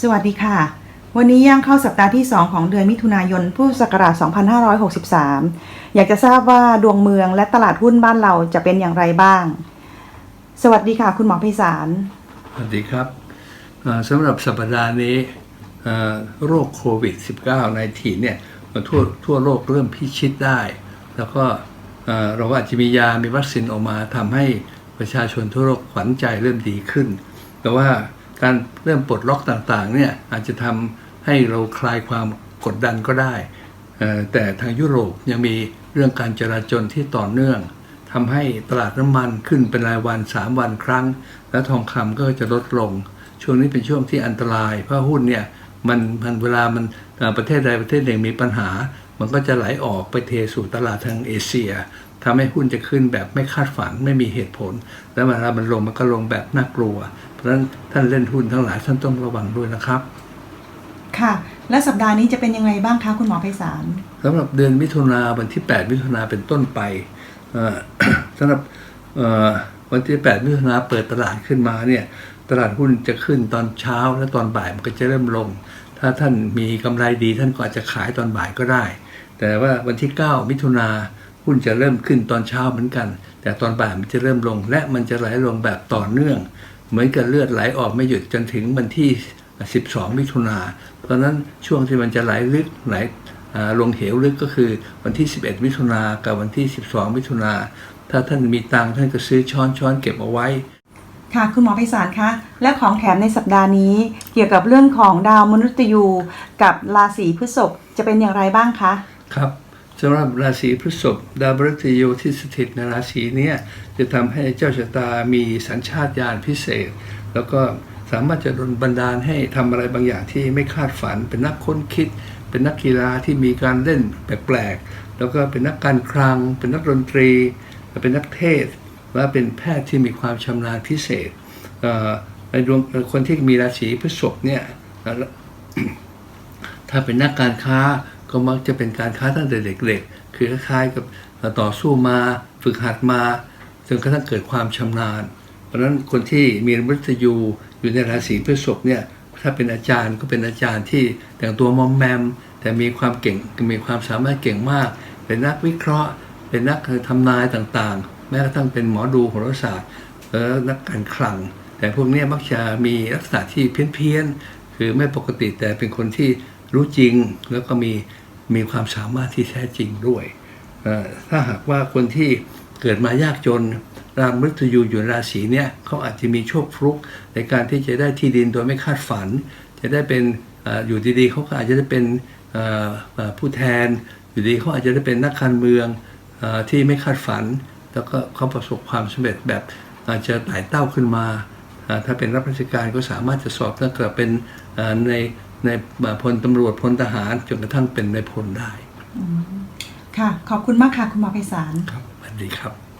สวัสดีค่ะ วันนี้ย่างเข้าสัปดาห์ที่ 2 ของเดือนมิถุนายนพุทธศักราช 2563 อยากจะทราบว่าดวงเมืองและตลาดหุ้นบ้านเราจะเป็นอย่างไรบ้าง สวัสดีค่ะ คุณหมอไพศาล สวัสดีครับสำหรับสัปดาห์นี้โรคโควิด -19 ในทีเนี่ยมันทั่วทั่วโลกเริ่มพิชิตได้ แล้วก็เอ่อเราอาจจะมียา มีวัคซีนออกมาทำให้ประชาชนทั่วโลกขวัญใจเริ่มดีขึ้น แต่ว่า การเริ่มปลดล็อกต่างๆเนี่ยอาจจะทำให้เราคลายความกดดันก็ได้ แต่ทางยุโรปยังมีเรื่องการจราจรที่ต่อเนื่องทำให้ตลาดน้ำมันขึ้นเป็นรายวัน 3 วันครั้ง และทองคำก็จะลดลง ช่วงนี้เป็นช่วงที่อันตราย เพราะหุ้นเนี่ยมันมันเวลามันประเทศใดประเทศหนึ่งมีปัญหา มันก็จะไหลออกไปเทสู่ตลาดทางเอเชียทำให้หุ้นจะขึ้นแบบไม่คาดฝันไม่มีเหตุผล แล้วเวลามันลงมันก็ลงแบบน่ากลัว เพราะฉะนั้นท่านเล่นหุ้นทั้งหลายท่านต้องระวังด้วยนะครับ ค่ะ และสัปดาห์นี้จะเป็นยังไงบ้างคะคุณหมอไพศาลสำหรับเดือนมิถุนาวันที่ 8 มิถุนาเป็นต้นไปเอ่อสำหรับเอ่อวันที่ 8 มิถุนาเปิดตลาดขึ้นมาเนี่ยตลาดหุ้นจะขึ้นตอนเช้าและตอนบ่ายมันก็จะเริ่มลง ถ้าท่านมีกำไรดีท่านก็อาจจะขายตอนบ่ายก็ได้ แต่ว่าวันที่ 9 มิถุนาหุ้นจะเริ่มขึ้นตอนเช้าเหมือนกัน แต่ตอนบ่ายมันจะเริ่มลง และมันจะไหลลงแบบต่อเนื่อง เหมือนกับเลือดไหลออกไม่หยุดจนถึงวันที่ 12 มิถุนาเพราะนั้นช่วงที่มันจะไหลลึกไหลลงเหวลึกก็คือวันที่ 11 มิถุนากับวันที่ 12 มิถุนาถ้าท่านมีตังท่านก็ซื้อช้อนช้อนเก็บเอาไว้ ค่ะคุณหมอไพศาลคะและของแถมในสัปดาห์นี้ เกี่ยวกับเรื่องของดาวมนุษย์ยูกับราศีพฤษภจะเป็นอย่างไรบ้างคะครับสำหรับราศีพฤษภดาวพฤหัสยูที่สถิตในราศีนี้จะทำให้เจ้าชะตามีสัญชาตญาณพิเศษ แล้วก็สามารถจะดลบันดาลให้ทำอะไรบางอย่างที่ไม่คาดฝัน เป็นนักค้นคิด เป็นนักกีฬาที่มีการเล่นแปลกๆแล้วก็เป็นนักการคลัง เป็นนักดนตรี เป็นนักเทศ น์และเป็นแพทย์ที่มีความชำนาญพิเศษในดวงคนที่มีราศีพฤษภเนี่ยถ้าเป็นนักการค้าก็มักจะเป็นการค้าตั้งแต่เด็กๆ คือคล้ายๆกับต่อสู้มาฝึกหัดมาจนกระทั่งเกิดความชำนาญ เพราะฉะนั้นคนที่มีมฤตยูอยู่ในราศีพฤษภเนี่ยถ้าเป็นอาจารย์ก็เป็นอาจารย์ที่แต่งตัวมอมแมม แต่มีความเก่งมีความสามารถเก่งมาก เป็นนักวิเคราะห์ เป็นนักทำนายต่างๆ แม้กระทั่งเป็นหมอดูโหราศาสตร์และนักการคลัง แต่พวกนี้มักจะมีลักษณะที่เพี้ยนๆคือไม่ปกติแต่เป็นคนที่รู้จริงแล้วก็มีมีความสามารถที่แท้จริงด้วย ถ้าหากว่าคนที่เกิดมายากจนรามมฤตยูอยู่ในราศีเนี่ยเขาอาจจะมีโชคฟลุกในการที่จะได้ที่ดินโดยไม่คาดฝัน จะได้เป็นออยู่ดีๆเขาก็อาจจะได้เป็นผู้แทน อยู่ดีเขาอาจจะได้เป็นนักการเมืองอที่ไม่คาดฝัน แล้วก็เขาประสบความสำเร็จแบบอาจจะไต่เต้าขึ้นมาอ่าถ้าเป็นรับราชการก็สามารถจะสอบตั้งแต่เป็นอ่าในในอ่าพลตำรวจพลทหารจนกระทั่งเป็นในายพลได้ ค่ะ ขอบคุณมากค่ะ คุณหมอไพศาลครับสวัสดีครับ